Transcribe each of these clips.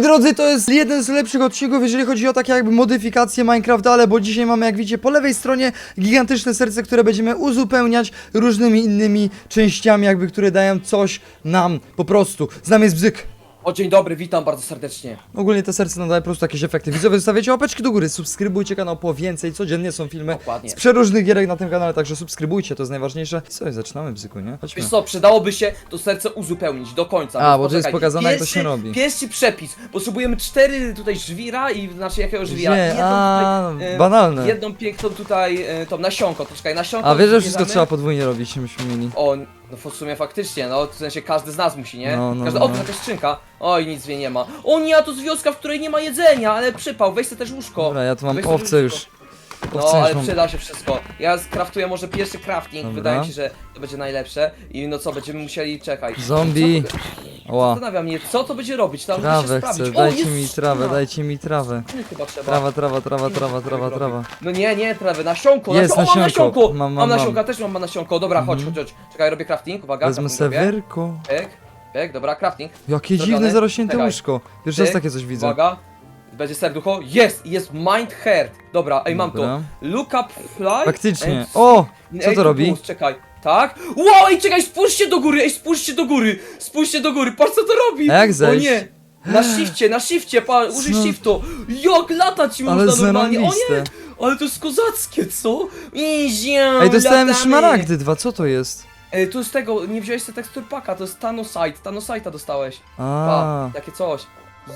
Drodzy, to jest jeden z lepszych odcinków, jeżeli chodzi o takie jakby modyfikacje Minecrafta, ale bo dzisiaj mamy, jak widzicie, po lewej stronie gigantyczne serce, które będziemy uzupełniać różnymi innymi częściami, jakby, które dają coś nam po prostu. Z nami jest Bzyk. O dzień dobry, witam bardzo serdecznie. Ogólnie te serce nadają po prostu jakieś efekty. Widzowie, zostawiacie łapeczki do góry, subskrybujcie kanał po więcej, codziennie są filmy Dokładnie. z przeróżnych gierek na tym kanale, także subskrybujcie, to jest najważniejsze. Co, zaczynamy Bzyku, nie? Chodźmy. Wiesz co, przydałoby się to serce uzupełnić do końca. A, więc bo to jest poczekaj. pokazane, jak to Pierwszy- się robi. Pierwszy przepis. Potrzebujemy cztery tutaj żwira i znaczy jakiego żwira? Gdzie? Jedną A, tutaj, e, banalne. Jedną piękną tutaj, e, tą nasionko, to czekaj, nasionko. A wiesz, że wszystko trzeba podwójnie robić, myśmy mieli. O, no w sumie faktycznie, no w sensie każdy z nas musi, nie? No, no, każdy, no. O, to jakaś skrzynka. Oj, nic w niej nie ma. O nie, a to jest wioska, w której nie ma jedzenia, ale przypał, weź sobie też łóżko. Dobra, ja tu mam Weź sobie owce łóżko. już. No, Owce już ale mam. przyda się wszystko. Ja skraftuję może pierwszy crafting, Dobra. wydaje mi się, że to będzie najlepsze. I no co, będziemy musieli czekać. Zombie. Co to- Ła. Zastanawiam mnie, co to będzie robić, tam muszę Trawę się chcę, sprawdzić. dajcie jest mi trawę, trzcina. dajcie mi trawę. Chyba trzeba. Trawa, trawa, trawa, trawa, trawa, trawa. No nie, nie, trawę, nasionko, Jest nasionko. O, mam nasionko. nasionko! Mam, mam, mam nasionko, też mam nasionko. Dobra, chodź, chodź, chodź. Czekaj, robię crafting, uwaga. Wezmę crafting robię. sewerko. Pyk, pyk, dobra, crafting. Jakie Zrobione. dziwne zarośnięte Czekaj. łóżko. Pierwszy raz takie coś widzę. Uwaga. Będzie serducho. Jest, jest mind heart. Dobra, ej, mam Dobra. to. Look up fly. Faktycznie. and- O! Co Ej, to tu robi? plus, Czekaj. Tak? Wow, ej, czekaj, spójrzcie do góry, ej, spójrzcie do góry, spójrzcie do góry, patrz co to robi. A jak zejść? O nie, na shifcie, na shifcie, pa, użyj Co? shiftu. Jak latać Ale można normalnie, o nie, zarąbiste. ale to jest kozackie, co? Easy, Ej, dostałem latamy. szmaragdy dwa, co to jest? Ej, tu z tego, nie wziąłeś sobie tekstur paka, to jest Thanosite, Thanosite'a dostałeś. A, Pa, takie coś.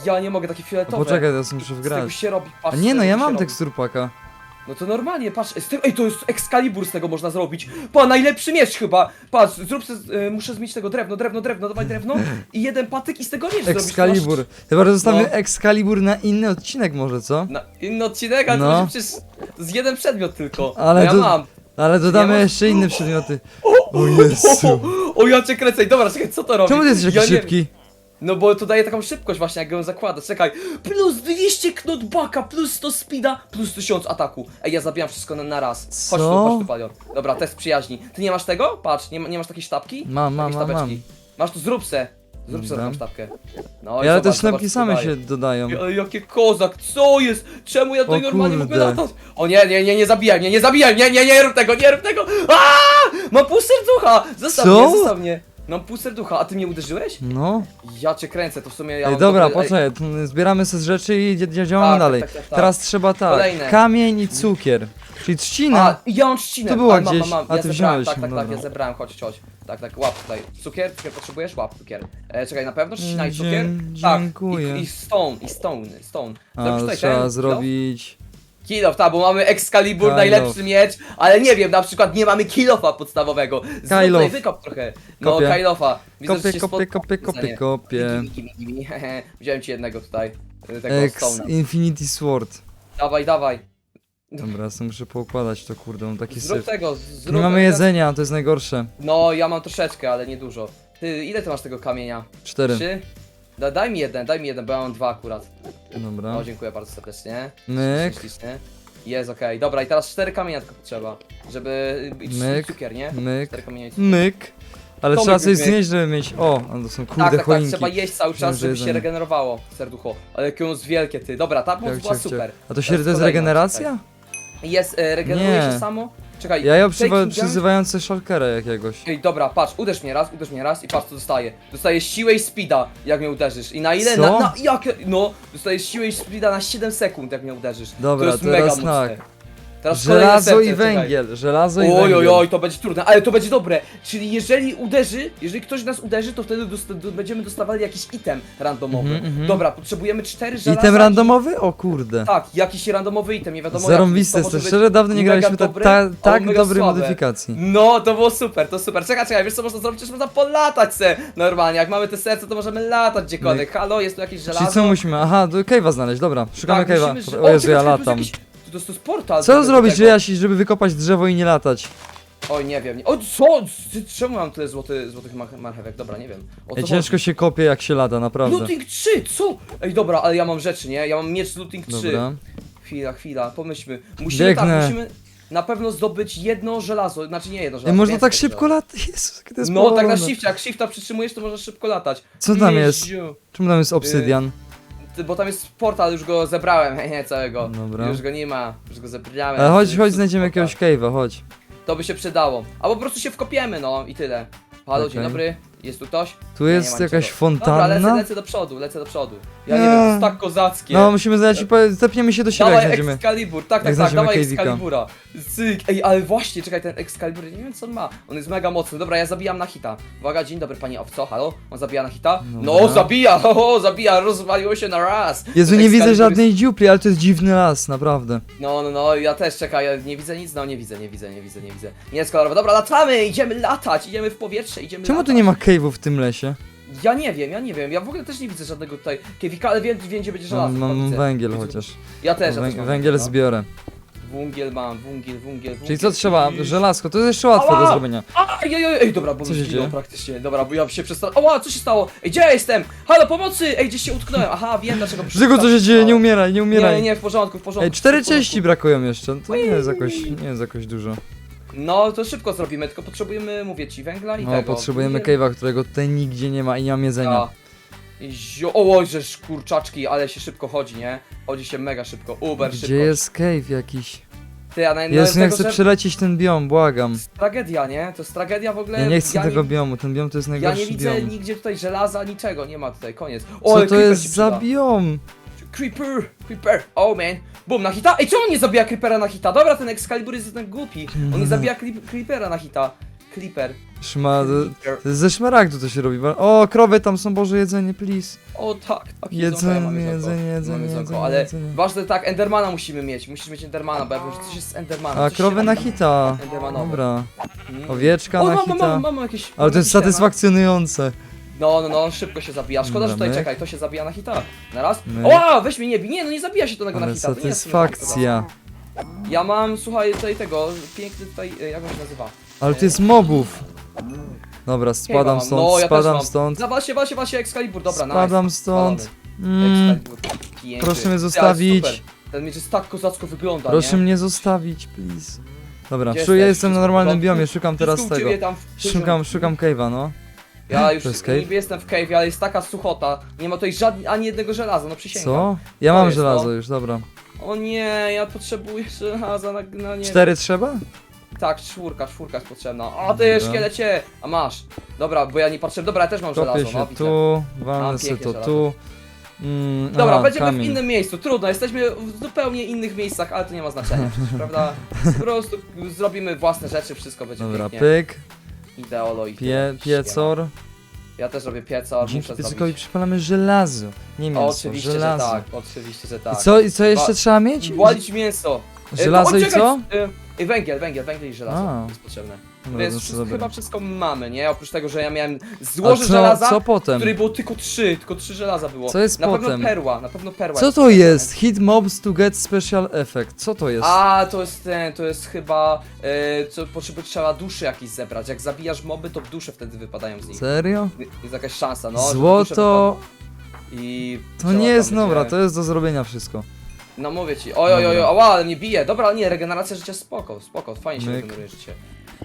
Ja nie mogę, takie fioletowe. poczekaj, teraz muszę Z tego wgrać. się robi, A patrz. nie z no, tego ja się mam robi. tekstur paka. No to normalnie, patrz, z tym, ej, to jest Excalibur z tego można zrobić. Pa, najlepszy miecz chyba. Patrz, zrób se, y, muszę zmienić tego drewno, drewno, drewno, dawaj drewno i jeden patyk i z tego miecz zrobisz. Excalibur. Chyba, że No. Excalibur na inny odcinek może, co? Na inny odcinek, ale No. to przecież jest jeden przedmiot tylko. Ale Ale ja to- mam. Ale dodamy jeszcze inne przedmioty. O, O Jezu. O, ja cię kręcę. Dobra, czekaj, co to robi? Czemu ty jesteś ja taki nie- szybki? No bo to daje taką szybkość właśnie, jak ją zakłada. Czekaj, plus 200 knockbacka, plus 100 speeda, plus 1000 ataku. Ej, ja zabijam wszystko na, na raz. Chodź Co? tu, chodź tu, Palion. Dobra, test przyjaźni. Ty nie masz tego? Patrz, nie, ma- nie masz takiej sztabki? Mam, mam, Takiej mam, mam. sztabeczki. Masz tu, zrób se. Zrób se Dobra. taką sztabkę. No i Ale te zobacz, co same daje. się dodają. Ej, jakie kozak, co jest? Czemu ja tutaj O normalnie mogę kurde. latać? O nie, nie, nie, nie zabijaj mnie, nie zabijaj mnie, nie, nie rób tego, nie rób tego! Aaaa! Mam pół serducha! Zostaw Co? mnie, zostaw mnie! Mam pół serducha, a ty mnie uderzyłeś? No. Ja cię kręcę, to w sumie ja Ej, mam dobra, ej, poczekaj, zbieramy sobie z rzeczy i dzia- dzia- działamy Tak, tak, dalej. tak, tak, tak. Teraz trzeba tak, Kolejne. kamień i cukier. Czyli trzcina. A, ja mam trzcinę. To była tak, mam, gdzieś, mam, mam. a ja ty zebrałem, wziąłeś, Tak, tak, no tak, dobra. ja zebrałem, chodź, chodź. Tak, tak, łap tutaj. Cukier, cukier potrzebujesz? Łap cukier. E, czekaj, na pewno trzcina i Dzie- cukier? Tak, dziękuję. i, i stone, i stone, stone. A, Zrobisz tutaj trzeba ten zrobić... Kill off, tak, bo mamy Excalibur, Kill najlepszy off. miecz, ale nie wiem, na przykład nie mamy kill offa podstawowego. Zrób tutaj off. wykop trochę. No, Kopię. kill offa. Widzę, że Kopię, się kopię, spod- kopię, kopię, kopię. Hehe. Wziąłem ci jednego tutaj, y, tego Ex stone'a. Infinity Sword. Dawaj, dawaj. Dobra, ja muszę poukładać to, kurde, mam taki Zrób syf. tego, zrób Nie mamy jedzenia, to jest najgorsze. No, ja mam troszeczkę, ale nie dużo. Ty, ile ty masz tego kamienia? Cztery. Trzy? Da, daj mi jeden, daj mi jeden, bo ja mam dwa akurat. Dobra. O, dziękuję bardzo serdecznie. Myk. Ślicznie. Jest, okej. Dobra, i teraz cztery kamienia tylko potrzeba, żeby... i Myk. cukier, nie? Myk. Cztery kamienia i cukier. Myk. Ale To trzeba coś znieść, żeby mieć... O, a to są kurde Tak, tak, tak, choinki. trzeba jeść cały Myślałem, czas, że żeby się jedzenie. regenerowało serducho. Ale jakie ono jest wielkie, ty. Dobra, ta moc Ciach, była ciach, ciach. super. A to się Teraz to jest kolejna, regeneracja? Jest, e, regeneruje Nie. się samo? Czekaj, Ja ją taking przywa- damage- przyzywający shulkera jakiegoś. Ej, dobra, patrz, uderz mnie raz, uderz mnie raz i patrz co dostaję. Dostajesz siłę i speeda, jak mnie uderzysz. I na ile? Co? Na, na jakie? No, dostajesz siłę i speeda na 7 sekund, jak mnie uderzysz. Dobra, to jest teraz mega mocne. tak. Teraz kolejne Żelazo serce, i czekaj. węgiel, żelazo i Oj, węgiel. oj, oj, to będzie trudne, ale to będzie dobre. Czyli jeżeli uderzy, jeżeli ktoś nas uderzy, to wtedy do- będziemy dostawali jakiś item randomowy. Mhm, mhm. Dobra, potrzebujemy cztery żelaza. Item randomowy? O kurde. Tak, jakiś randomowy item, nie wiadomo Zarąbiste jaki, to, może szczerze być dawno nie mega graliśmy ta, dobre, ta, tak mega dobrej modyfikacji. No, to było super, to super. Czekaj, czekaj, wiesz co można zrobić? Przecież można polatać se normalnie. Jak mamy te serce, to możemy latać gdziekolwiek. Halo, jest tu jakieś żelazo? Czyli co musimy? Aha, do cave'a znaleźć, dobra. Szukamy tak, cave'a. musimy, że- O Jezu, ja czekaj, latam. Jakiś... to, jest, portal. Co do zrobić, że tego. ja się, żeby wykopać drzewo i nie latać? Oj, nie wiem. O, co? Czemu mam tyle złoty, złotych marchewek? Dobra, nie wiem. O co Ej, ciężko chodzi? się kopie jak się lata, naprawdę. Looting 3, co? Ej, dobra, ale ja mam rzeczy, nie? Ja mam miecz Looting 3. Dobra. Chwila, chwila, pomyślmy. Musimy Biegnę. tak, musimy na pewno zdobyć jedno żelazo, znaczy nie jedno żelazo. Ej, można tak szybko latać? Jezus, to jest No, tak na shifcie, jak shifta przytrzymujesz, to możesz szybko latać. Co tam jest? Czemu tam jest obsydian? Ty- bo tam jest portal, już go zebrałem, hehe, całego. Dobra. Już go nie ma, już go zebrałem. Ale chodź, chodź, znajdziemy jakiegoś cave'a, chodź. To by się przydało. Albo po prostu się wkopiemy, no i tyle. Halo, dzień Okej. dobry. Jest tu ktoś? Tu Nie, nie jest jakaś niczego. Dobra, lecę, fontanna. lecę do przodu, lecę do przodu. Ja nie wiem, to jest tak kozackie. No, musimy znaleźć, po- zepniemy się do siebie, jak Dawaj znajdziemy. Excalibur, tak, tak, tak, znajdziemy dawaj. Excalibura. Cyk, ej, ale właśnie, czekaj, ten Excalibur, nie wiem co on ma. On jest mega mocny. Dobra, ja zabijam na hita. Uwaga, dzień dobry panie owco, halo? On zabija na hita? No, Dobra. zabija, ho, ho, zabija, rozwaliło się na raz. Jezu, Ten nie widzę Excalibur żadnej dziupli, ale to jest dziwny las, naprawdę. No, no, no, ja też czekaj, ja nie widzę nic, no nie widzę, nie widzę, nie widzę, nie widzę. Nie jest kolorowe. Dobra, latamy, idziemy latać, idziemy w powietrze, idziemy Czemu tu latać. nie ma cave'ów w tym lesie? Ja nie wiem, ja nie wiem, ja w ogóle też nie widzę żadnego tutaj kiewika, ale wiem, wiem gdzie będzie żelazo. Mam, mam widzę. węgiel Widzę. chociaż. Ja też, ja też mam Węgiel no. zbiorę. Węgiel mam, węgiel, węgiel, Czyli węgiel. co trzeba? Żelazko, to jest jeszcze łatwe Ała! do zrobienia. Ej, ej, ej, ej, dobra, bo Co mi się dzieje? praktycznie. Dobra, bo ja się przestałem. Oła, co się stało? Ej, gdzie ja jestem? Halo, pomocy! Ej, gdzieś się utknąłem. Aha, wiem dlaczego Dlaczego co się dzieje? Nie umieraj, nie Nie, umieraj. nie, w porządku, w porządku. Ej, cztery w porządku. części brakują jeszcze. To nie jest jakoś, nie jest jakoś dużo. No, to szybko zrobimy, tylko potrzebujemy, mówię ci, węgla i No, tego. potrzebujemy Węgiel- cave'a, którego tutaj nigdzie nie ma i nie mam jedzenia. I Zio... O, oj, żeż kurczaczki, ale się szybko chodzi, nie? Chodzi się mega szybko, uber Gdzie szybko. jest cave jakiś? Ty, a na, na Jezu, nie tego, chcę że- przelecieć ten biom, błagam. To jest tragedia, nie? To jest tragedia w ogóle. Ja nie chcę ja tego biomu, ten biom to jest Ja najgorszy nie widzę biom. nigdzie tutaj żelaza, niczego, nie ma tutaj, koniec. O, Co to creeper jest za biom? Creeper, creeper, oh man. Bum, na hita. Ej, czemu on nie zabija creepera na hita? Dobra, ten Excalibur jest ten głupi. On nie zabija clip, creepera na hita. Creeper. Szma... Ze szmaragdu to się robi. O, krowy tam są, Boże, jedzenie, please. O tak, tak. Jedzenie, mam jedzonko. jedzenie, jedzenie, Mam jedzonko, jedzenie, ale jedzenie. ważne tak, Endermana musimy mieć. Musisz mieć Endermana, bo ja wiem, że coś jest z Endermana. A, krowy na hita. Dobra. Mm. Owieczka O, na mam, mam, hita. mam, mam jakieś... Ale to jest mam jakieś satysfakcjonujące. No, no, no, szybko się zabija. Szkoda, że tutaj, czekaj, to się zabija na hita. Na raz. Myk. O, weź mnie nie bij. Nie, no nie zabija się to tego na Ale hita. to nie jest satysfakcja. Ja mam, słuchaj, tutaj tego, piękny tutaj, e, jak on się nazywa? Ale to jest mobów. Dobra, spadam mam. stąd, ja też spadam mam. stąd. Za właśnie, właśnie, właśnie Excalibur, dobra, Spadam nice. stąd. Mm, Excalibur, piękny. proszę mnie ale zostawić. super. Ten miecz jest tak kozacko wygląda, proszę nie? mnie zostawić, please. Dobra, Gdzie jesteś? jestem na Wszystko w normalnym biomie, szukam teraz Wszystko u tego. ciebie tam w- Szukam, szukam cave'a, no. Ja już To jest cave? niby jestem w cave, ale jest taka suchota. Nie ma tutaj żadnego, ani jednego żelaza, no przysięgam. Co? Ja To mam jest żelazo to. już, dobra. O nie, ja potrzebuję żelaza na, na nie Cztery trzeba? Tak, czwórka, czwórka jest potrzebna. A ty Dobra. szkielecie! A masz. Dobra, bo ja nie patrzę. Dobra, ja też mam Kopię żelazo, no się widzę. tu, walnę Mam sobie pięknie to żelazo. tu. Mm, Dobra, aha, będziemy kamień. w innym miejscu. Trudno, jesteśmy w zupełnie innych miejscach, ale to nie ma znaczenia przecież, prawda? Po prostu zrobimy własne rzeczy, wszystko będzie Dobra, pięknie. pyk, Ideolo i pie, piecor. Ja też robię pieca, Dzięki muszę zrobić. przypalamy żelazo. Nie mięso, oczywiście, żelazo. że tak, oczywiście, że tak. I co, i co jeszcze Wa- trzeba mieć? Walić mięso. E, Żelazo o, i czekaj, co? e, I węgiel, węgiel, węgiel i żelazo A. jest potrzebne. Dobra, Więc to wszystko, chyba wszystko mamy, nie? Oprócz tego, że ja miałem A złoże co, żelaza, co potem? której było tylko trzy, tylko trzy żelaza było. Co jest na potem? pewno perła, na pewno perła. Co to jest? Hit mobs to get special effect. Co to jest? A, to jest ten, to jest chyba, e, co potrzeby trzeba duszy jakieś zebrać. Jak zabijasz moby, to dusze wtedy wypadają z nich. Serio? Jest jakaś szansa, no. żeby dusze Złoto. wypadły. I... To trzeba nie jest tam dobra, to jest do zrobienia wszystko. No mówię ci, oj, oj, oj, ała, ale mnie bije. Dobra, ale nie, regeneracja życia spoko, spoko, fajnie się Myk. regeneruje życie.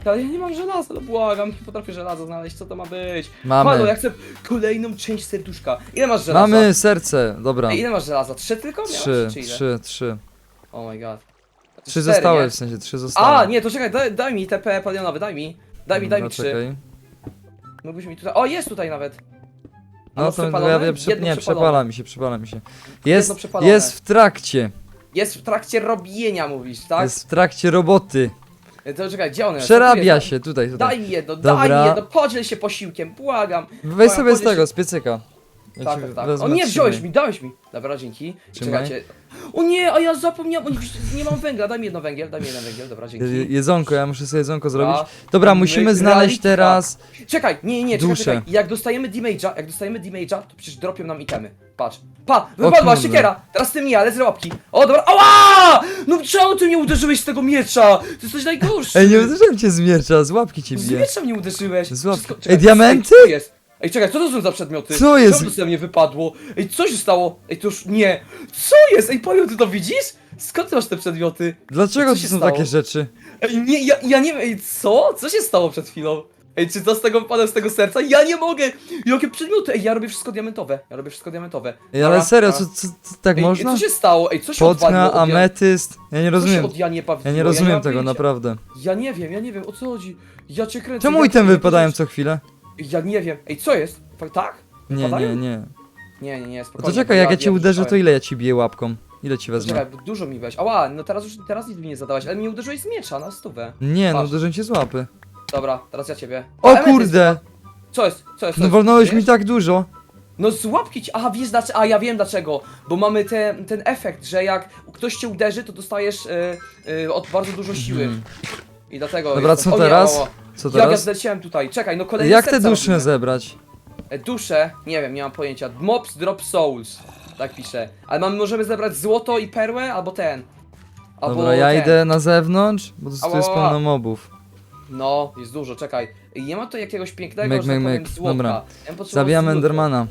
Ale ja nie mam żelaza, no błagam, nie potrafię żelaza znaleźć, co to ma być? Mamy. Halo, ja chcę kolejną część serduszka. Ile masz żelaza? Mamy serce, dobra. Ej, ile masz żelaza? Trzy tylko miałeś? Trzy, czy ile? trzy, trzy. Oh my god. Trzy Cztery, zostały, nie? w sensie trzy zostały. A, nie, to czekaj, daj, daj mi TP palionowy, daj mi. Daj mi, daj mi Dobra, trzy. czekaj. Mógłbyś mi tutaj. O, jest tutaj nawet. A No masz to przepalone? ja, ja Jedno nie, przepalone. przepala mi się, przepala mi się. Jest, przepalone. jest w trakcie. Jest w trakcie robienia, mówisz, tak? Jest w trakcie roboty. To czekaj, gdzie one? Przerabia Tu się tutaj, tutaj. Daj mi jedno, Dobra. daj mi jedno, podziel się posiłkiem, błagam. Weź sobie z podziel tego, z piecyka. Ja Tak, tak, tak. wezmę, O nie, wziąłeś trzymaj. mi, dałeś mi. Dobra, dzięki. Trzymaj. Czekajcie. O nie, a ja zapomniałem, o nie, nie mam węgla, daj mi jedno węgiel, daj mi jeden węgiel, dobra, Je- dzięki. Jedzonko, ja muszę sobie jedzonko zrobić. Dobra, musimy znaleźć realitka. teraz... Czekaj, nie, nie, nie, czekaj, Duszę. czekaj. Jak dostajemy damage'a, jak dostajemy damage'a, to przecież dropią nam itemy. Patrz. Pa, wypadła kurde. siekiera, teraz ty mnie, ale z łapki. O, dobra, ała! No czemu ty mnie uderzyłeś z tego miecza? Ty jesteś najgorszy. Ej, nie uderzyłem cię z miecza, z łapki cię Z miecza mnie uderzyłeś. Z łapki. Ej, diamenty? Jest? Ej, czekaj, co to są za przedmioty? Co jest? To ze mnie wypadło? Ej, co się stało? Ej, to już nie. Co jest? Ej, Panią, ty to widzisz? Skąd ty masz te przedmioty? Dlaczego Co to się są stało? takie rzeczy? Ej, nie, ja, ja nie wiem, ej, co? Co się stało przed chwilą? Ej, czy co z tego wypada z tego serca? Ja nie mogę! Jakie przedmioty! Ej, ja robię wszystko diamentowe. Ja robię wszystko diamentowe. Ej, ale Dobra, serio, dobra. co, co, co tak Ej, można? Co się stało? Ej, co się Potka, odwaliło od ametyst. Ja nie Co się rozumiem. od Janie Ja nie rozumiem tego, pojęcia. naprawdę. Ja nie wiem, ja nie wiem, o co chodzi. Ja cię kręcę. Czemu ja item ja- wypadają co chwilę? Ja nie wiem. Ej, co jest? Tak? Nie, nie, nie. Nie, nie, nie, No spokojnie. to czekaj, jak ja cię uderzę, to ile ja ci biję łapką? Ile ci wezmę? Czekaj, bo dużo mi weź. Ała, no teraz już teraz nic mi nie zadałeś, ale mnie uderzyłeś z miecza na stówę. Nie, no Patrz. uderzę cię z łapy. Dobra, teraz ja ciebie. O kurde! Co jest? Co jest? Co No jest? wolnąłeś mi Wiesz? tak dużo. No z łapki ci. Aha, wiesz dlaczego? A ja wiem dlaczego. Bo mamy te, ten efekt, że jak ktoś cię uderzy, to dostajesz e, e, od bardzo dużo siły. Mhm. I dlatego. Dobra, jest co o nie, teraz? o, o. Co Jak ja teraz? zleciałem tutaj? Czekaj, no kolejne Jak te dusze zebrać? E, Dusze, nie wiem, nie mam pojęcia. Mobs drop souls. Tak pisze. Ale mamy, możemy zebrać złoto i perłę, albo ten. Albo Dobra, ja ten. idę na zewnątrz, bo tu jest ała. pełno mobów. No, jest dużo, czekaj. I Nie ma to jakiegoś pięknego, Myk, że tak myk, powiem, myk. złota. Dobra. Ja bym potrzebował Zabijam. Endermana.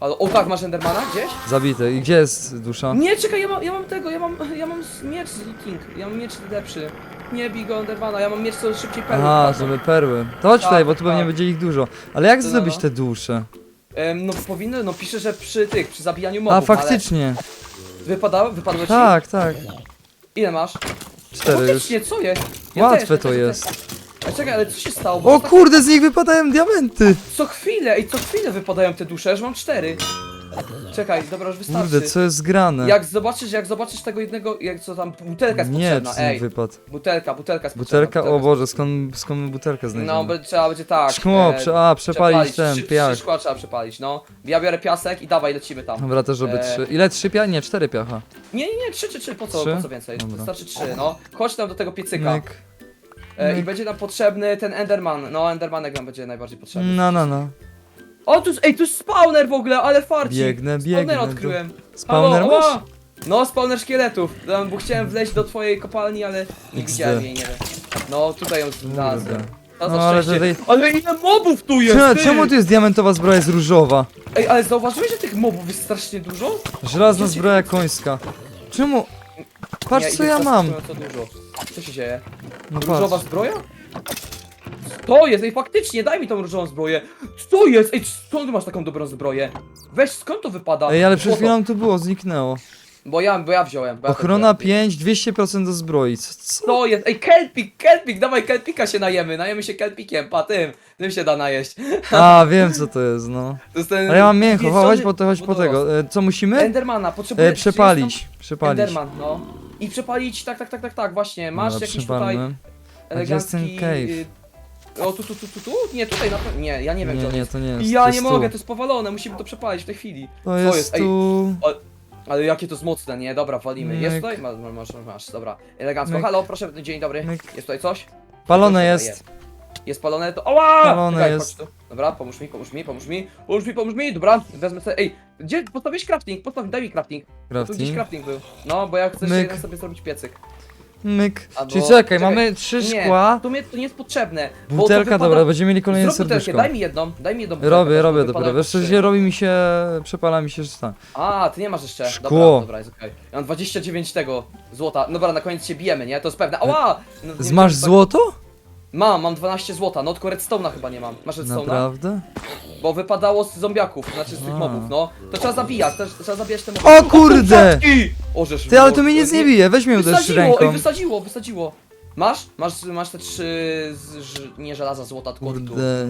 Ale, o tak, masz Endermana gdzieś? Zabity. I gdzie jest dusza? Nie, czekaj, ja mam, ja mam tego, ja mam, ja mam miecz z King, ja mam miecz lepszy. Nie bij go ja mam miecz co szybciej perły. Aha, wpadną. żeby perły. To chodź Tak, tutaj, bo tu pewnie tak. będzie ich dużo. Ale jak No, zdobyć no. te dusze? Em, no powinno, no pisze, że przy tych, przy zabijaniu mobów, A, faktycznie. ale wypadało, wypadło ci? Tak, tak. Ile masz? Cztery już. Faktycznie, co jest? Łatwe to jest. A czekaj, ale co się stało? Bo O tak- kurde, z nich wypadają diamenty! Co chwilę, ej, co chwilę wypadają te dusze, już mam cztery. Czekaj, dobra, już wystarczy. Kurde, co jest grane? Jak zobaczysz, jak zobaczysz tego jednego, jak co tam, butelka jest Nie, potrzebna, ej. wypadł. Butelka, butelka jest Butelka? potrzebna. O Boże, skąd, skąd my butelkę No, znajdziemy? be, trzeba będzie tak. Szkło, e, prze, a, przepalić ten, trzy, piach. Trzy szkła trzeba przepalić, no. Ja biorę piasek i dawaj, lecimy tam. Dobra, też robię E, trzy. Ile? Trzy piach? Nie, cztery piacha. Nie, nie, nie, trzy czy trzy, po co, Trzy? po co więcej? Dobra. Wystarczy trzy, no. Chodź tam do tego piecyka. Myk. E, I myk. będzie nam potrzebny ten Enderman. No, Endermanek nam będzie najbardziej potrzebny. No, no, no. O, tu ej, tu jest spawner w ogóle, ale farci. Biegnę, Spawner biegnę. odkryłem. Spawner Halo, masz? No, spawner szkieletów. Tam, Bo chciałem wleźć do twojej kopalni, ale nie XD. widziałem jej, nie wiem. No, tutaj ją znalazłem. No, ale szczęście. ale ile mobów tu jest, Czemu, ty! czemu tu jest diamentowa zbroja jest różowa? Ej, ale zauważyłeś, że tych mobów jest strasznie dużo? Żelazna zbroja końska. Czemu? Patrz Nie, co ich ja jest mam. zaskakująco dużo. Co się dzieje? No Różowa patrz. zbroja? To jest, ej faktycznie, daj mi tą różową zbroję. Co jest? Ej, skąd ty masz taką dobrą zbroję? Weź, skąd to wypada? Ej, ale przed Złoto. chwilą tu było, zniknęło. Bo ja, bo ja wziąłem. Bo ja Ochrona wziąłem. 5, 200% do zbroi. Co? co? To jest, ej, kelpik, kelpik, dawaj kelpika się najemy, najemy się kelpikiem, pa tym, tym się da najeść. A, wiem co to jest, no. To jest ten Ale ja mam mięcho, chodź po, to, chodź po tego. E, Co musimy? Endermana, potrzebuję... E, przepalić, przepalić. Enderman, no. I przepalić, tak, tak, tak, tak, tak, właśnie, masz Dobra, jakiś tutaj przepalmy. A gdzie jest ten elegancki... cave? y, O, tu, tu, tu, tu, tu? Nie, tutaj na pewno, nie, ja nie wiem Nie, gdzie on nie, jest. to nie jest. Ja to nie jest mogę, tu. to jest powalone, musimy to przepalić w tej chwili. To Co jest jest? Ej, tu. Ale jakie to jest mocne, nie? Dobra, walimy. Jest Myk. tutaj? Masz, masz, masz, dobra. Elegancko. Myk. Halo, proszę, dzień dobry. Myk. Jest tutaj coś? Palone Coś jest. Jest palone, to... Oła! Palone Czekaj, jest. chodź tu. Dobra, pomóż mi, pomóż mi, pomóż mi. Pomóż mi, pomóż mi, dobra. Wezmę sobie... Ej, gdzie postawiłeś crafting? Postaw, daj mi crafting. Tu gdzieś Crafting. crafting był. No, bo ja chcę Myk. jeden sobie zrobić piecyk. Myk. Albo- Czyli czekaj, mamy trzy Nie, szkła. to, mnie, to nie jest potrzebne. bo to Butelka, wypada- dobra, będziemy mieli kolejne Zrób butelkę, serduszko. daj mi jedną, daj mi jedną butelkę. Robię, bo robię wypadają dopiero. Wiesz, trzy. się robi mi się, przepala mi się żyta. A, ty nie masz jeszcze. Szkło. Dobra, dobra, jest okej. Ja mam 29 tego złota. Dobra, na koniec się bijemy, nie? To jest pewne. Ała! No, nie Masz wiem, tak- złoto? Mam, mam 12 złota, no tylko redstone'a chyba nie mam. Masz redstone'a? Naprawdę? Bo wypadało z zombiaków, znaczy z tych A. mobów, no. To trzeba zabijać, trzeba zabijać te moby. O kurde! O, żeż Ty, ale to mi nic nie bije, weź mnie uderz Wysadziło, ej, ręką. wysadziło, wysadziło. Masz? Masz, masz te trzy, z, ż, nie żelaza, złota, tylko Kurde.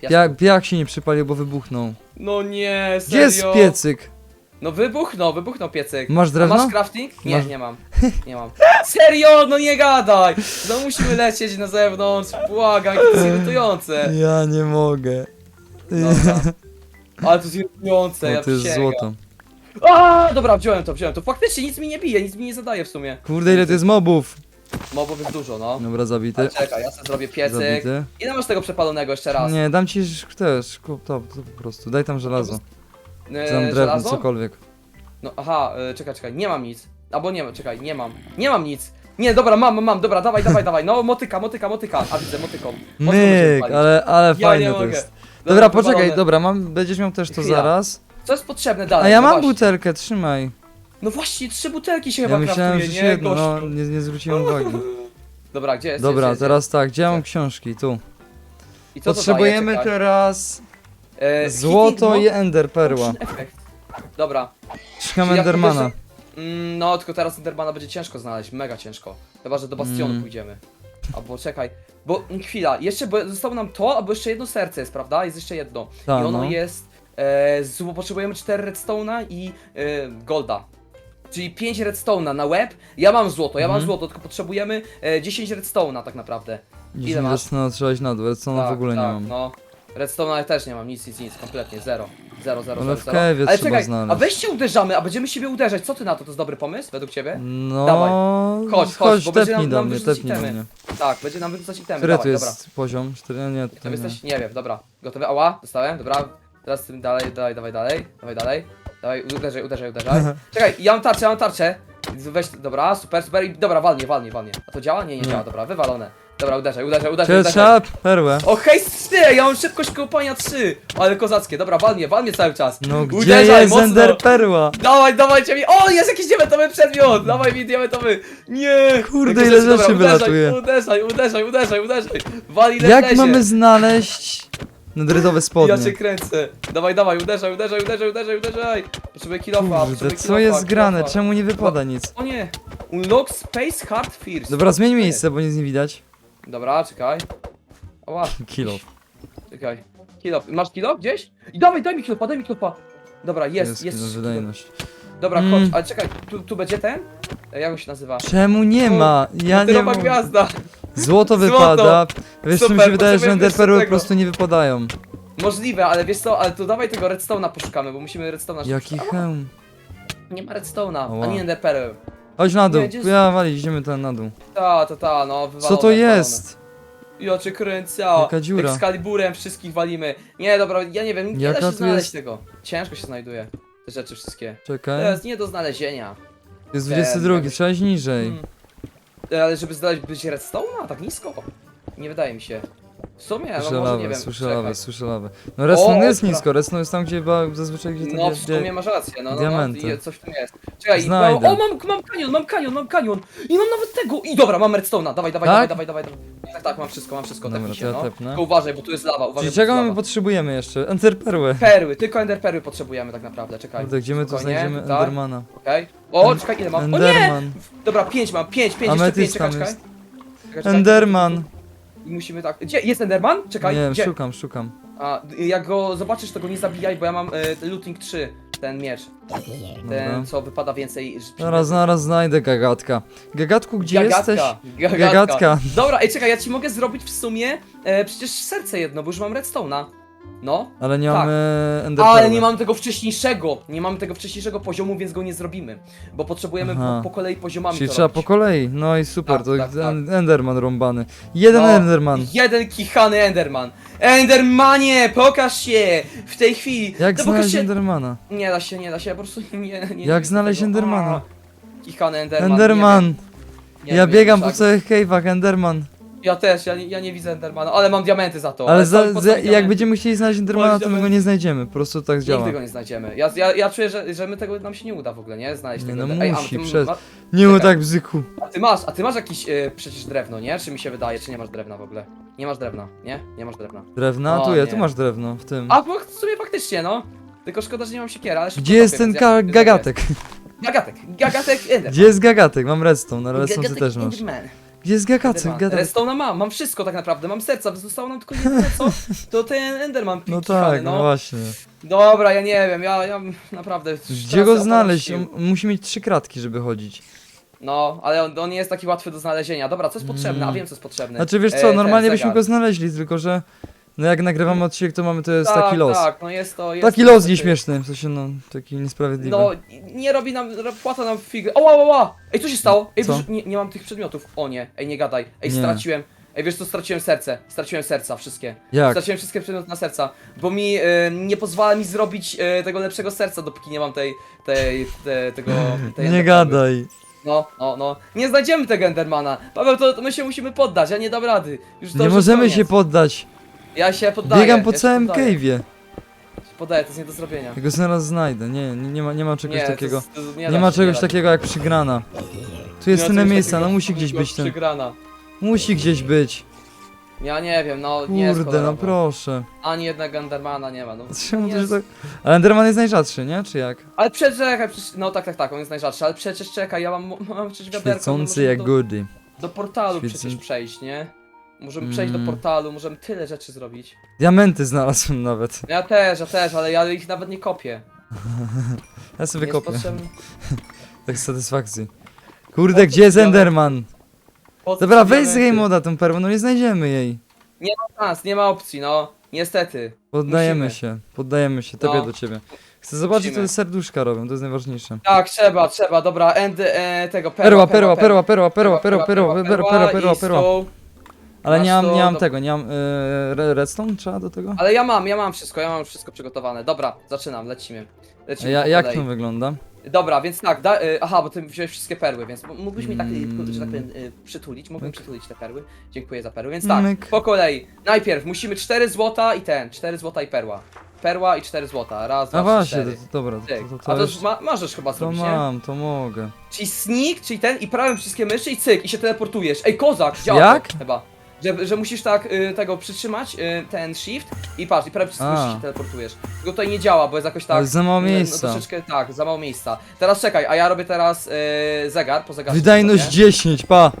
piasku. Jak, piach się nie przypalił, bo wybuchnął. No nie, serio. Gdzie jest piecyk? No wybuchnął, wybuchnął piecyk. Masz A drewno? masz crafting? Nie, Masz- nie mam. Nie mam. Serio, no nie gadaj! No musimy lecieć na zewnątrz, błagam, to jest irytujące. Ja nie mogę. Dobra. Ale to jest irytujące, O, ja to jest przysięgam. złoto. A, dobra, wziąłem to, wziąłem to. Faktycznie nic mi nie bije, nic mi nie zadaje w sumie. Kurde, ile to jest mobów. Mobów jest dużo, no. Dobra, zabity. Ale czekaj, ja sobie zrobię piecyk. Zabity. Ile masz tego przepalonego jeszcze raz? Nie, dam ci też, kup to, to po prostu. Daj tam żelazo. Czy tam drewno, żelazo? cokolwiek. No aha, e, czekaj, czekaj, nie mam nic. Albo nie mam, czekaj, nie mam. Nie mam nic. Nie, dobra, mam, mam, dobra, dawaj, dawaj, dawaj. No, motyka, motyka, motyka. A widzę, motyką. Mocno będziemy Myk, palić. ale, ale Ja fajne nie to mogę. jest. Dobra, poczekaj, wywalone. dobra, mam, będziesz miał też to Chwila. zaraz. Co jest potrzebne dalej? A ja no mam właśnie. butelkę, trzymaj. No właśnie, trzy butelki się Ja chyba myślałem, kraftuje, że nie, się jedno, no, gościu? nie, nie zwróciłem uwagi. Dobra, gdzie jest? Dobra, jest, jest, teraz tak, gdzie ja mam książki? Tu. I co to Potrzebujemy daje? Czekaj. teraz E, złoto hitting i ender perła. motion. Dobra. Szukam Czyli jak endermana. Mm, no, tylko teraz Endermana będzie ciężko znaleźć, mega ciężko. Chyba, że do Bastionu Mm. pójdziemy. Albo czekaj, bo mm, chwila, jeszcze bo zostało nam to, albo jeszcze jedno serce jest, prawda? Jest jeszcze jedno. Ta, I ono no. jest, e, z, potrzebujemy 4 redstone'a i e, golda. Czyli 5 redstone'a na web. Ja mam złoto, ja mam Mhm. złoto, tylko potrzebujemy e, 10 redstone'a tak naprawdę. Ile masz? Trzeba iść na dół, co no w ogóle nie mam. No. Redstone'a też nie mam, nic, nic, nic, kompletnie, zero. Zero, zero, Ale zero, w zero. cave'ie Ale trzeba czekaj, znaleźć. a weźcie uderzamy, a będziemy siebie uderzać. Co ty na to? To jest dobry pomysł według ciebie? No, Dawaj. Chodź, chodź, bo będzie tepnij nam- do nam mnie, wyrzucić tepnij do itemy. mnie. Tak, będzie nam wyrzucać itemy. Który Dawaj, tu jest dobra. poziom? Cztery, nie, to Tam nie. jesteś? Nie wiem, dobra. Gotowy? Ała, dostałem, dobra. Teraz tym dalej, dalej, dawaj dalej, dawaj dalej. Dawaj, uderzaj, uderzaj, uderzaj. Czekaj, ja mam tarczę, ja mam tarczę. Weź, dobra, super, super i dobra, walnie, walnie, walnie. A to działa? Nie, nie, Nie. działa, dobra, wywalone. Dobra, uderzaj, uderzaj, uderzaj, uderzaj. trzeba perłę. O, hej, ty, ja mam szybkość kopania 3, ale kozackie, dobra, walnie, walnie cały czas. No gdzie Uderzaj, jest mocno. ender perła? Dawaj, dawajcie mi, o, jest jakiś diamentowy przedmiot, dawaj mi diamentowy, nie. Kurde, ile dobra, rzeczy uderzaj, wylatuje. Uderzaj, uderzaj, uderzaj, uderzaj, wal ile Jak mamy znaleźć nedrydowe Ja spodnie? cię kręcę. Dawaj, dawaj, uderzaj, uderzaj, uderzaj, uderzaj, uderzaj. Potrzebuję kilofa, Kurde, potrzebuję co kilofa, jest grane? kilofa. Czemu nie wypada nic? O nie. Unlock space hard first. Dobra, zmień miejsce, bo nic nie widać. Dobra, czekaj. Oła, Kilo. czekaj. Kilof. Masz kilo gdzieś? I dawaj, daj mi kilofa, daj mi kilofa. Dobra, jest, jest. kilo, wydajność. Dobra, Mm. chodź, ale czekaj, tu, tu będzie ten? E, Jak on się nazywa? Czemu nie ma? Ja nie Tyrowa mam. gwiazda. Złoto wypada. Wiesz, co mi Super, się wydaje, że potrzebujemy ender perły po tego. prostu nie wypadają. Możliwe, ale wiesz co, ale to dawaj tego redstone'a poszukamy, bo musimy redstone'a Jaki szukać. hełm. Nie ma redstone'a, Ała. ani enderpearl. Chodź na dół. Nie, gdzie- Ja walić, idziemy tam na dół. Ta, ta, ta, no wywalone, Co to wywalone. jest? Ja cię kręcę. Jaka dziura. Excaliburem wszystkich walimy. Nie, dobra, ja nie wiem, nie Jaka da się tu znaleźć jest- tego. Ciężko się znajduje. Te rzeczy wszystkie. To Czekaj. jest nie do znalezienia. Jest Ten, 22, jakoś- trzeba iść niżej. Mm. E, Ale żeby znaleźć być redstone'a tak nisko? Nie wydaje mi się. W sumie, no Słyszę może nie lawę, wiem. słyszę czekaj. lawę, słyszę lawę. No redstone O, jest dobra. nisko, redstone jest tam, gdzie ba- zazwyczaj gdzie No, w sumie gdzie... masz rację, no, no, no diamenty. i coś w tym jest. Czekaj, Znajdę. no, o mam, mam kanion, mam kanion, mam kanion. I mam nawet tego. I dobra, mam redstone'a, dawaj, dawaj, Tak? dawaj, dawaj, dawaj. Tak, tak, mam wszystko, mam wszystko, Dobra, tepnij to się, ja no. tepnę. Tylko uważaj, bo tu jest lawa, uważaj, Czyli bo tu czego jest my lawa. potrzebujemy jeszcze? Enter perłę. Perły, tylko enderperły potrzebujemy tak naprawdę, czekaj. Kurde, gdzie my tu Spokojnie, znajdziemy tutaj. Endermana? Okej. O, czekaj, ile mam? O nie! Enderman. Dobra, pięć mam, pięć, pięć, jeszcze pięć, Ametyst czekaj, tam czekaj. jest. Czekaj, czekaj. Enderman. I musimy tak. Gdzie? Jest Enderman? Czekaj, Nie wiem, gdzie? szukam, szukam. A, jak go zobaczysz, to go nie zabijaj, bo ja mam e, looting 3, ten miecz. Ten, Dobra. co wypada więcej. ż- Zaraz, zaraz znajdę gagatka. Gagatku, gdzie Gagatka, jesteś? Gagatka. Gagatka. Dobra, ej, czekaj, ja ci mogę zrobić w sumie e, przecież serce jedno, bo już mam redstone'a. No. Ale nie Tak. mamy Ender Ale nie mam tego wcześniejszego, nie mam tego wcześniejszego poziomu, więc go nie zrobimy. Bo potrzebujemy Aha. po, po kolei poziomami Czyli to trzeba robić. po kolei. No i super, Tak, to tak, tak. en- Enderman rąbany. Jeden No, Enderman. Jeden kichany Enderman. Endermanie, pokaż się! W tej chwili. Jak no, pokaż znaleźć się. Endermana? Nie da się, nie da się, po prostu nie. nie nie Jak znaleźć tego. Endermana? A, Kichany Enderman. Enderman! Nie wiem, nie ja wiem, biegam po tak. całych cave'ach, Enderman. Ja też, ja, nie- ja nie widzę Endermana, ale mam diamenty za to. Ale za, za, jak będziemy chcieli znaleźć Endermana, to my go nie znajdziemy. Po prostu tak działa. Nigdy go nie znajdziemy. Ja, ja, ja czuję, że, że my tego nam się nie uda w ogóle, nie? Znaleźć Nie, tego. no Ender- a musi, ty, przez- ma, Nie mów tak bzyku. a ty masz, a ty masz jakieś e, przecież drewno, nie? Czy mi się wydaje, czy nie masz drewna w ogóle? Nie masz drewna, nie? Nie masz drewna. Drewna? O, tu ja, nie. tu masz drewno, w tym. A bo w sumie faktycznie, no. Tylko szkoda, że nie mam siekiera, ale szybko Gdzie jest ten ja- ka- więc gagatek? Gagatek, gagatek Ender. Gdzie jest gagatek? Mam redstone, ale redstone ty też masz. Enderman. Gdzie jest gagatek? Enderman. Redstone'a mam, mam wszystko tak naprawdę, mam serca, zostało nam tylko jedno co? To ten Enderman No kichany, tak, no właśnie. Dobra, ja nie wiem, ja, ja naprawdę... Gdzie teraz go znaleźć? sił. On musi mieć trzy kratki, żeby chodzić. No, ale on, on nie jest taki łatwy do znalezienia. Dobra, co jest potrzebne? A wiem, co jest potrzebne. Znaczy wiesz E, co, ten normalnie byśmy zegar. go znaleźli, tylko że... No jak nagrywamy odcinek, to mamy, to jest tak, taki los. Tak, no jest to... Jest Taki to los taki- nieśmieszny, w sensie no, taki niesprawiedliwy. No, nie robi nam, płata nam figę. O, o, o, Ej, co się stało? Ej, Co? wiesz, nie, nie mam tych przedmiotów. O nie, ej, nie gadaj. Ej, Nie. straciłem. Ej, wiesz co, straciłem serce. Straciłem serca, wszystkie. Jak? Straciłem wszystkie przedmioty na serca, bo mi e, nie pozwala mi zrobić e, tego lepszego serca, dopóki nie mam tej, tej, te, tego... Tej Nie gadaj. No, no, no. Nie znajdziemy tego Endermana. Paweł, to, to my się musimy poddać, ja nie dam rady. Już to Nie możemy koniec. się poddać. Ja się poddaję. Biegam po ja się całym poddaję. cave'ie. Podaję, to jest nie do zrobienia. Ja go zaraz znajdę. Nie, nie, nie ma, nie ma czegoś nie, takiego. To jest, to Nie, da ma się, czegoś da. takiego jak przygrana. Tu jest Nie ma tyle czegoś miejsca, takiego no musi gdzieś być ten. Przegrana. Musi gdzieś być. Ja nie wiem, no nie jest Kurde, no proszę. Ani jednego Endermana nie ma, no. Czemu to się Jest. tak... Ale Enderman jest najrzadszy, nie? Czy jak? Ale przeczekaj, przecież, no tak, tak, tak, on jest najrzadszy, ale przecież czekaj, ja mam, mam przecież wiaderko. no Świecący możemy jak do, goody. do portalu Świecący. przecież przejść, nie? Możemy przejść do Mm. portalu, możemy tyle rzeczy zrobić. Diamenty znalazłem nawet. Ja też, ja też, ale ja ich nawet nie kopię. Ja sobie Nie jest kopię. potrzebny- Tak z satysfakcji. Kurde, gdzie jest Enderman? po co Dobra, weź z game moda tą perłę, no nie znajdziemy jej. Nie ma szans, nie ma opcji, no. Niestety. Poddajemy Musimy. się, poddajemy się, tobie No. do ciebie. Chcę zobaczyć, Musimy. co serduszka robią, to jest najważniejsze. Tak, trzeba, trzeba, dobra, end e, tego Perła, perła, perła, perła, perła, perła, perła, perła, perła, perła, i perła. stół. Ale masz nie mam, to nie mam do- tego, nie mam... Yy, re- redstone trzeba do tego? Ale ja mam, ja mam wszystko, ja mam wszystko przygotowane. Dobra, zaczynam, lecimy. Lecimy ja, po jak kolei. to wygląda? Dobra, więc tak, da, y, aha, bo ty wziąłeś wszystkie perły, więc m- mógłbyś mi tak, y, Mm. że tak powiem, y, przytulić, mógłbym przytulić te perły. Dziękuję za perły, więc tak, Myk. po kolei. Najpierw musimy 4 złota i ten, 4 złota i perła. Perła i 4 złota, raz, A dwa, właśnie, to, cztery. to, dobra, Cyk. to, to, A to, to już, ma, możesz chyba to zrobić, nie? mam, to mogę. Czyli sneak, czyli ten i prawym przyciskiem myszy i cyk, i się teleportujesz. Ej, kozak, działa Jak? to chyba. Że, że musisz tak y, tego przytrzymać, y, ten shift i patrz, i A. myszy się teleportujesz. Tylko tutaj nie działa, bo jest jakoś tak... Ale za mało no, miejsca. No, troszeczkę, tak, za mało miejsca. Teraz czekaj, a ja robię teraz y, zegar, po zegarze. Wydajność sobie. 10, pa!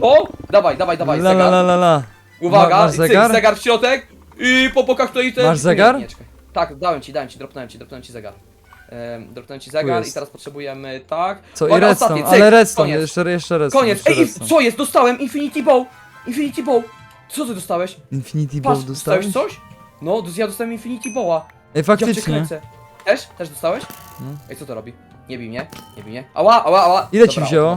O! Dawaj, dawaj, dawaj, La la zegar. la la la. Uwaga, Ma- masz i cyk, zegar? zegar w środek i po bokach to i ten... Masz zegar? Nie, nie, czekaj. Tak, dałem ci, dałem ci, dropnąłem ci, dropnąłem ci zegar. Um, dropnąłem ci zegar jest. i teraz potrzebujemy, tak... Co, i Uwaga, redstone, ostatnie, cyk, ale redstone, koniec. jeszcze, jeszcze redstone. Koniec! jeszcze Ej, redstone. co jest? Dostałem Infinity Bow! Infinity Bow! Co ty dostałeś? Infinity Bow Patrz, dostałeś dostałeś? coś? No, dos- ja dostałem Infinity Bowa. Ej, Ja cię faktycznie. kręcę. Też? Też dostałeś? No. Ej, co to robi? Nie bij mnie, nie bij mnie. Ała, ała, ała. Ile ci Dobra, wzięło?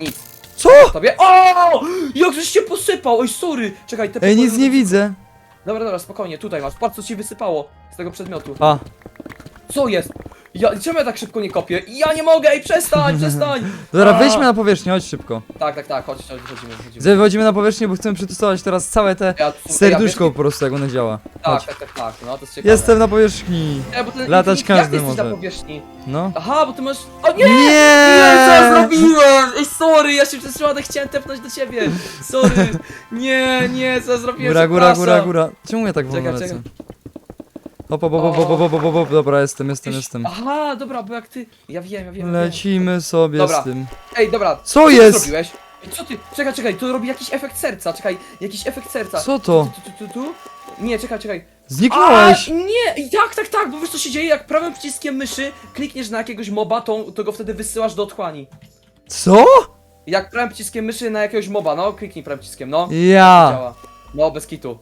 Nic. Co? Tobie. O! Jak żeś się posypał! Oj, sorry! Czekaj, te Ej, nic nie widzę. Dobra, dobra, spokojnie, tutaj masz. Patrz, co ci wysypało z tego przedmiotu. A, Co jest? Ja, czemu ja tak szybko nie kopię? Ja nie mogę, ej, przestań, przestań! dobra, A! wejdźmy na powierzchnię, chodź szybko. Tak, tak, tak, chodź, chodź, wychodzimy, wychodzimy. Zaj, Wychodzimy na powierzchnię, bo chcemy przetestować teraz całe te Ja, tu- serduszko ja, po prostu, jak one działa. wiesz- Chodź. tak, tak, tak, tak, no to jest ciekawe. Jestem na powierzchni. Bo ten Latać Infinity- jak każdy ty jesteś na może. powierzchni? No. Aha, bo ty masz... O nie! Nie! Nie, co ja zrobiłem? Ej, sorry, ja się przez przypadek chciałem tepnąć do ciebie. Sorry. Nie, nie, co ja zrobiłem? Góra, góra, góra, Przepraszam. góra. Czemu ja tak wolno Czekaj, lecę? czekaj. Hop, hop, hop, hop, hop, hop, hop, dobra, jestem, jestem, jestem. Aha, dobra, bo jak ty... Ja wiem, ja wiem. ja wiem. Lecimy sobie Dobra. z tym. Ej, dobra. Co ty jest? zrobiłeś? Ej, co ty? Czekaj, czekaj, to robi jakiś efekt serca, czekaj, jakiś efekt serca. Co to? Tu, tu, tu, tu? Nie, czekaj, czekaj. Zniknąłeś! A, nie, tak, tak, tak, bo wiesz co się dzieje, jak prawym przyciskiem myszy klikniesz na jakiegoś moba, to, to go wtedy wysyłasz do otchłani. Co? Jak prawym przyciskiem myszy na jakiegoś moba, no, kliknij prawym przyciskiem, no. Ja! działa. No, bez kitu.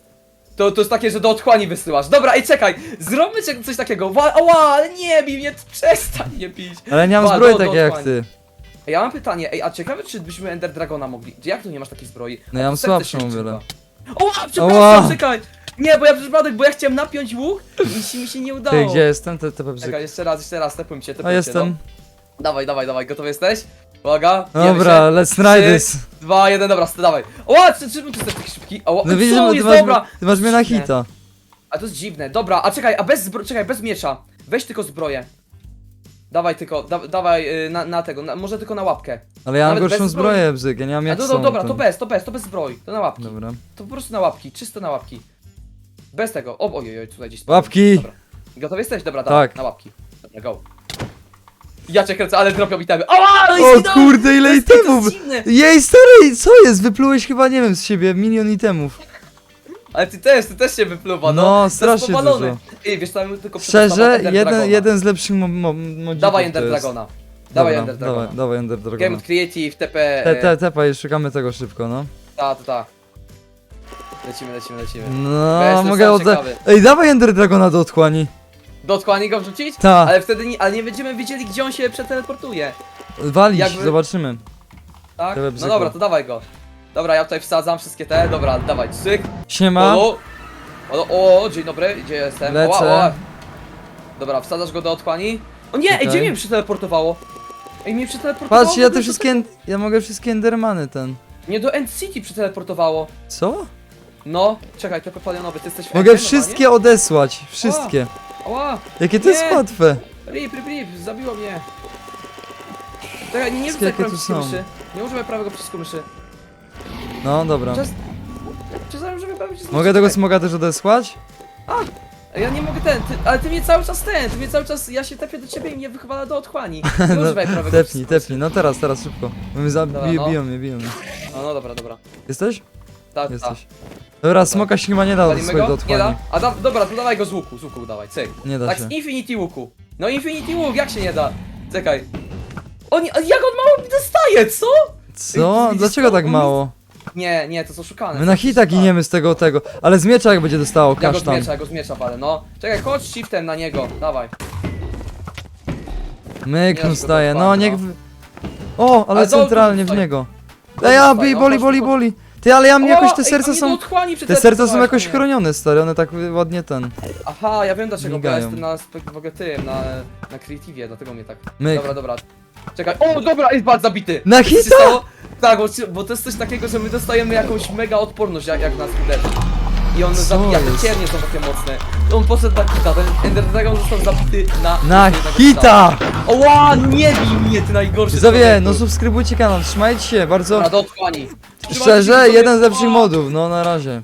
To, to jest takie, że do otchłani wysyłasz. Dobra, ej, czekaj, zróbmy cie- coś takiego. Wa- Ała, ale nie bij mnie, przestań nie bić. Ale nie mam Wa, zbroi do- do takiej jak otchłani. ty. Ej, ja mam pytanie, ej, a ciekawe, czy byśmy Ender Dragona mogli. Jak tu nie masz takiej zbroi? No ja mam serce słabszą się o wiele. Oła, przepraszam, Ała. czekaj! Nie, bo ja przypadek, bo ja chciałem napiąć łuk i się, mi się nie udało. Ty, gdzie jestem? Te, te. Czekaj, jeszcze raz, jeszcze raz, tepujmy cię, A cię, jestem. No. Dawaj, dawaj, dawaj, gotowy jesteś? Uwaga, Dobra, się. let's try Trzy, this. Dwa, jeden, dobra, st- dawaj. Czy, czemu ty jesteś taki szybki? Oła, No widzisz, co że ty jest, masz, dobra! ty masz mnie na Dziwne. hita. A to jest dziwne, dobra, a czekaj, a bez zbro... czekaj, bez miecza. Weź tylko zbroję. Dawaj tylko, da, dawaj y, na, na tego, na, może tylko na łapkę. Ale ja mam Nawet gorszą bez zbroi. zbroję, bzyk, ja nie mam A jak do, są. do, dobra, to- bez, to bez, to bez zbroi, to na łapki. Dobra. To po prostu na łapki, czysto na łapki. Bez tego, o, oj, oj, oj, tutaj gdzieś. Łapki! Dobra. Gotowy jesteś? Dobra, dawaj, Tak. na łapki. Dobra, go. Ja cię kręcę, ale dropią itemy. I O zginąłem! kurde, ile To jest- to jest itemów! dziwne. Jej, stary, co jest? Wyplułeś chyba, nie wiem, z siebie milion itemów. Ale ty też, ty też się wypluwa, no. No, To jest strasznie powalony. dużo. Ej, wiesz, tam tylko przetestował Szczerze, Ender jeden, Dragona. jeden z lepszych mo mo modzików Dawaj to Ender jest. Dragona. Dawaj Dobra, Ender Dragona. Dawaj, dawaj Ender Game Dragona. of Creative, TP. Te, e, te, tepaj, szukamy tego szybko, no. Ta, ta, ta. Lecimy, lecimy, lecimy. No, jestem mogę sam odda... ciekawy. Ej, dawaj Ender Dragona do otchłani. Do otchłani go wrzucić? Ta, Ale wtedy nie, ale nie będziemy wiedzieli, gdzie on się przeteleportuje. walić, jakby- zobaczymy. Tak? No bzyku. dobra, to dawaj go. Dobra, ja tutaj wsadzam wszystkie te. Dobra, dawaj, cyk. Siema. O, o, o, dzień dobry, gdzie jestem? Lecę. Oła, oła. Dobra, wsadzasz go do otchłani. O nie, ej, gdzie mnie przeteleportowało? Ej, mnie przeteleportowało. Patrz, ja te wszystkie, en- ja mogę wszystkie Endermany ten. Nie do End City przeteleportowało. Co? No, czekaj, to palionowy, ty jesteś w Mogę wszystkie odesłać, wszystkie. Ała, Jakie to jest Nie. łatwe. rip, rip, rip, zabiło mnie. Czekaj, nie, nie rzucaj jakie prawego przycisku są. myszy. Nie używaj prawego przycisku myszy. No, dobra. Czas... Czasami mi się Mogę tego czekaj. smoga też odesłać? Ja nie mogę ten, ty, ale ty mnie cały czas ten, ty mnie cały czas, ja się tepię do ciebie i mnie wychwala do otchłani. Nie No, używaj prawego tepnij, przycisku. tepnij, no teraz, teraz szybko. Bo mnie Dobra, no. biją mnie, biją mnie. No, no dobra, dobra. Jesteś? Tak, tak. Jesteś. Dobra, smoka się chyba nie da Walimy swojego go? do Nie da? A da, dobra, to dawaj go z łuku, z łuku dawaj, cyk. Nie da Tak, się. z Infinity łuku. No Infinity łuk, jak się nie da? Czekaj. On, jak on mało mi dostaje, co? Co? Dlaczego tak mało? Nie, nie, to są szukane. My na hita giniemy z tego, tego. Ale z miecza jak będzie dostało Ja go kasztan. miecza, ja go z miecza palę, no. Czekaj, chodź shiftem na niego, dawaj. Myk Nie da mu go staje, no dopadł, niech... no. w- O, ale Ale do- centralnie w niego. Do- Ej, ja, tutaj, bi- no, boli, boli, boli. Ty, ale ja mnie jakoś te serca są... Te serca są jakoś chronione, stary, one tak ładnie ten. Aha, ja wiem dlaczego, bo ja Migają. jestem na spe- w ogóle tym, na, na creative, dlatego mnie tak. Myk. Dobra, dobra. Czekaj, o dobra, jest bad zabity! Na Co się hita? stało? Tak, bo, bo to jest coś takiego, że my dostajemy jakąś mega odporność, jak, jak nas uderzy. I on Co zabija, te ciernie są takie mocne. On poszedł na hita, ten Ender Dragon został zabity na... Na hita! Oła, nie bij mnie, ty najgorszy Widzowie, człowieku. no subskrybujcie kanał, trzymajcie się, bardzo Dobra, do otchłani. szczerze, jeden z lepszych modów, no na razie.